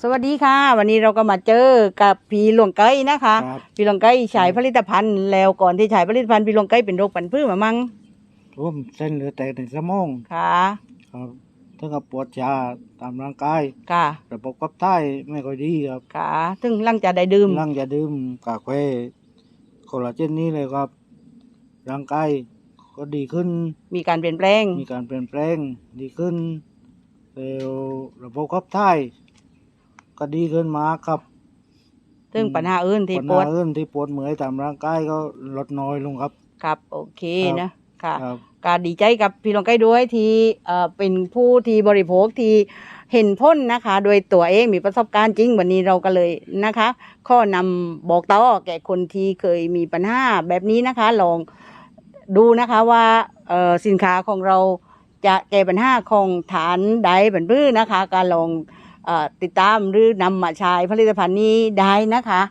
สวัสดีค่ะ วันนี้เราก็มาเจอกับพี่หลวงเก้ยนะคะครับ พี่หลวงเก้ยใช้ผลิตภัณฑ์แล้วก่อนที่ใช้ผลิตภัณฑ์พี่หลวงเก้ยเป็นโรคปันพืชมามั่งร่วมเส้นเลือดแตกในสมองค่ะ ครับถึงกับปวดชาตามร่างกายค่ะระบบขับถ่ายไม่ค่อยดีครับค่ะถึงหลังจากได้ดื่มหลังจะดื่มกาแฟคอลลาเจนนี้เลยครับ ร่างกายก็ดีขึ้น มีการเปลี่ยนแปลงมีการเปลี่ยนแปลงดีขึ้นแล้วระบบขับถ่าย ก็ดีขึ้นมากครับถึงปัญหาอื่นที่ปัญปวดหาอื่นที่ปวดเมื่อยตามร่างกายก็ลดน้อยลงครับ ครับ โอเคครับนะค่ะครับการดีใจกับพี่หลวงเก้ยด้วยที่เอ่อเป็นผู้ที่บริโภคที่เห็นพ้นนะคะ โดยตัวเองมีประสบการณ์จริงวันนี้เราก็เลยนะคะ ข้อนำบอกต่อแก่คนที่เคยมีปัญหาแบบนี้นะคะ ลองดูนะคะว่าเอ่อสินค้าของเราจะแก้ปัญหาของฐานใดบันพื้นะคะ การลองเออ ติดตามหรือนำมาใช้ผลิตภัณฑ์นี้ได้นะคะ